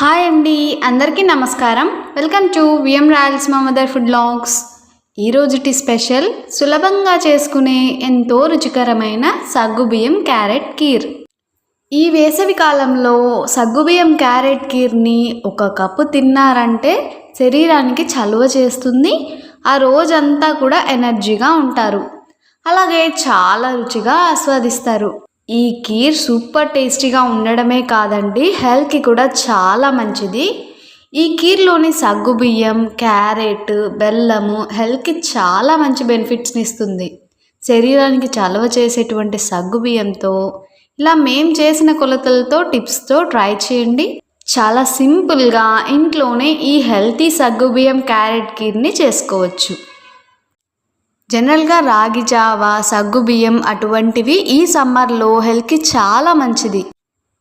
Hi అండి అందరికీ నమస్కారం. Welcome to VM Rayalaseema mother food logs. ఈరోజుటి special సులభంగా చేసుకునే ఎంతో రుచికరమైన సగ్గుబియ్యం క్యారెట్ కీర్. ఈ వేసవి కాలంలో సగ్గుబియ్యం క్యారెట్ కీర్ని ఒక కప్పు తిన్నారంటే శరీరానికి చలువ చేస్తుంది. ఆ రోజంతా కూడా ఎనర్జీగా ఉంటారు. అలాగే చాలా రుచిగా ఆస్వాదిస్తారు. ఈ కీర్ సూపర్ టేస్టీగా ఉండడమే కాదండి హెల్త్కి కూడా చాలా మంచిది. ఈ కీర్లోని సగ్గుబియ్యం క్యారెట్ బెల్లము హెల్త్కి చాలా మంచి బెనిఫిట్స్ని ఇస్తుంది. శరీరానికి చలవ చేసేటువంటి సగ్గుబియ్యంతో ఇలా మేం చేసిన కొలతలతో టిప్స్తో ట్రై చేయండి. చాలా సింపుల్గా ఇంట్లోనే ఈ హెల్తీ సగ్గుబియ్యం క్యారెట్ కీర్ని చేసుకోవచ్చు. జనరల్గా రాగి జావ సగ్గుబియ్యం అటువంటివి ఈ సమ్మర్లో హెల్త్కి చాలా మంచిది.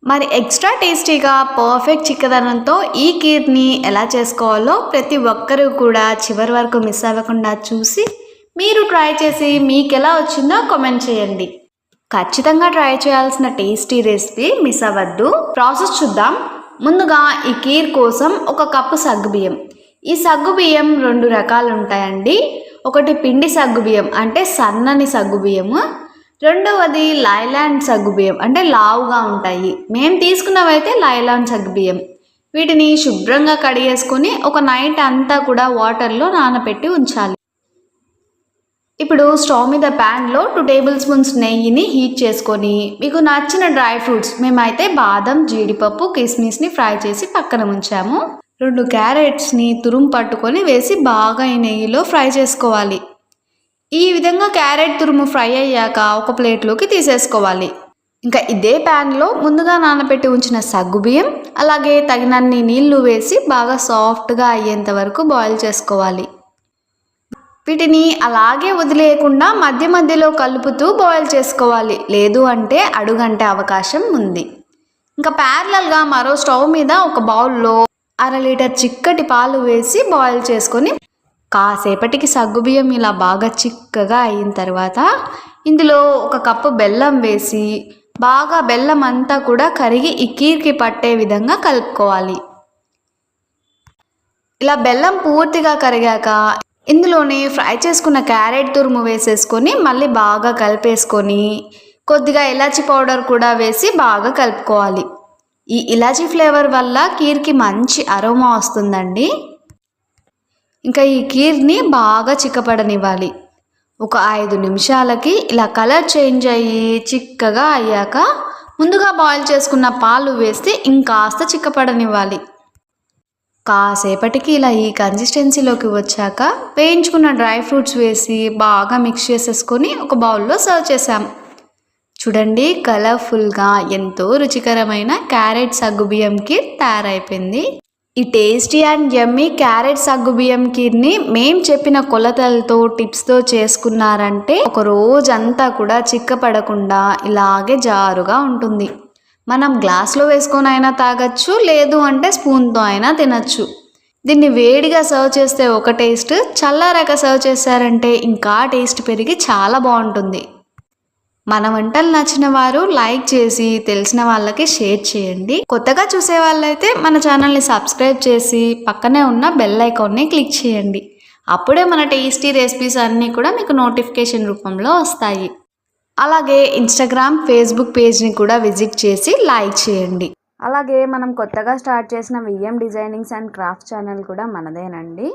మరి ఎక్స్ట్రా టేస్టీగా పర్ఫెక్ట్ చిక్కదనంతో ఈ కీర్ని ఎలా చేసుకోవాలో ప్రతి ఒక్కరూ కూడా చివరి వరకు మిస్ అవ్వకుండా చూసి మీరు ట్రై చేసి మీకు ఎలా వచ్చిందో కామెంట్ చేయండి. ఖచ్చితంగా ట్రై చేయాల్సిన టేస్టీ రెసిపీ మిస్ అవ్వద్దు. ప్రాసెస్ చూద్దాం. ముందుగా ఈ కీర్ కోసం ఒక కప్పు సగ్గుబియ్యం ఈ సగ్గుబియ్యం రెండు రకాలు ఉంటాయండి ఒకటి పిండి సగ్గుబియ్యం అంటే సన్నని సగ్గుబియ్యము రెండవది లైలాండ్ సగ్గుబియ్యం అంటే లావుగా ఉంటాయి. మేము తీసుకున్నవైతే లైలాండ్ సగ్గుబియ్యం వీటిని శుభ్రంగా కడిగేసుకొని ఒక నైట్ అంతా కూడా వాటర్లో నానబెట్టి ఉంచాలి. ఇప్పుడు స్టవ్ మీద ప్యాన్లో టూ టేబుల్ స్పూన్స్ నెయ్యిని హీట్ చేసుకొని మీకు నచ్చిన డ్రై ఫ్రూట్స్ మేమైతే బాదం జీడిపప్పు కిస్మిస్ని ఫ్రై చేసి పక్కన ఉంచాము రెండు క్యారెట్స్ని తురుము పట్టుకొని వేసి బాగా ఈ నెయ్యిలో ఫ్రై చేసుకోవాలి. ఈ విధంగా క్యారెట్ తురుము ఫ్రై అయ్యాక ఒక ప్లేట్లోకి తీసేసుకోవాలి. ఇంకా ఇదే ప్యాన్లో ముందుగా నానబెట్టి ఉంచిన సగ్గుబియ్యం అలాగే తగినన్ని నీళ్ళు వేసి బాగా సాఫ్ట్గా అయ్యేంత వరకు బాయిల్ చేసుకోవాలి. వీటిని అలాగే వదిలేయకుండా మధ్య మధ్యలో కలుపుతూ బాయిల్ చేసుకోవాలి. లేదు అంటే అడుగంటే అవకాశం ఉంది. ఇంకా ప్యారలల్గా మరో స్టవ్ మీద ఒక బౌల్లో అర లీటర్ చిక్కటి పాలు వేసి బాయిల్ చేసుకొని కాసేపటికి సగ్గుబియ్యం ఇలా బాగా చిక్కగా అయిన తర్వాత ఇందులో ఒక కప్పు బెల్లం వేసి బాగా బెల్లం అంతా కూడా కరిగి ఈ పట్టే విధంగా కలుపుకోవాలి. ఇలా బెల్లం పూర్తిగా కరిగాక ఇందులోని ఫ్రై చేసుకున్న క్యారెట్ తురుము వేసేసుకొని మళ్ళీ బాగా కలిపేసుకొని కొద్దిగా ఇలాచి పౌడర్ కూడా వేసి బాగా కలుపుకోవాలి. ఈ ఇలాచీ ఫ్లేవర్ వల్ల కీర్కి మంచి అరోమా వస్తుందండి. ఇంకా ఈ కీర్ని బాగా చిక్కపడనివ్వాలి. ఒక ఐదు నిమిషాలకి ఇలా కలర్ చేంజ్ అయ్యి చిక్కగా అయ్యాక ముందుగా బాయిల్ చేసుకున్న పాలు వేస్తే ఇంకాస్త చిక్కపడనివ్వాలి. కాసేపటికి ఇలా ఈ కన్సిస్టెన్సీలోకి వచ్చాక వేయించుకున్న డ్రై ఫ్రూట్స్ వేసి బాగా మిక్స్ చేసేసుకొని ఒక బౌల్లో సర్వ్ చేసాం చూడండి కలర్ఫుల్గా ఎంతో రుచికరమైన క్యారెట్ సగ్గుబియ్యం కీర్ తయారైపోయింది. ఈ టేస్టీ అండ్ యమ్మీ క్యారెట్ సగ్గుబియ్యం కీర్ని మేం చెప్పిన కొలతలతో టిప్స్తో చేసుకున్నారంటే ఒక రోజంతా కూడా చిక్కపడకుండా ఇలాగే జారుగా ఉంటుంది. మనం గ్లాస్లో వేసుకొని అయినా తాగొచ్చు లేదు అంటే స్పూన్తో అయినా తినచ్చు. దీన్ని వేడిగా సర్వ్ చేస్తే ఒక టేస్ట్ చల్లారాక సర్వ్ చేశారంటే ఇంకా టేస్ట్ పెరిగి చాలా బాగుంటుంది. మన వంటలు నచ్చిన వారు లైక్ చేసి తెలిసిన వాళ్ళకి షేర్ చేయండి. కొత్తగా చూసే వాళ్ళైతే మన ఛానల్ని సబ్స్క్రైబ్ చేసి పక్కనే ఉన్న బెల్ ఐకాన్ని క్లిక్ చేయండి. అప్పుడే మన టేస్టీ రెసిపీస్ అన్నీ కూడా మీకు నోటిఫికేషన్ రూపంలో వస్తాయి. అలాగే ఇన్స్టాగ్రామ్ ఫేస్బుక్ పేజ్ని కూడా విజిట్ చేసి లైక్ చేయండి. అలాగే మనం కొత్తగా స్టార్ట్ చేసిన VM designings and craft channel కూడా మనదేనండి.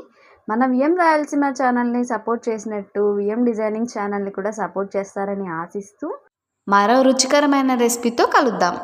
మన విఎం రాయలసీమ ఛానల్ని సపోర్ట్ చేసినట్టు విఎం డిజైనింగ్ ఛానల్ని కూడా సపోర్ట్ చేస్తారని ఆశిస్తూ మరో రుచికరమైన రెసిపీతో కలుద్దాం.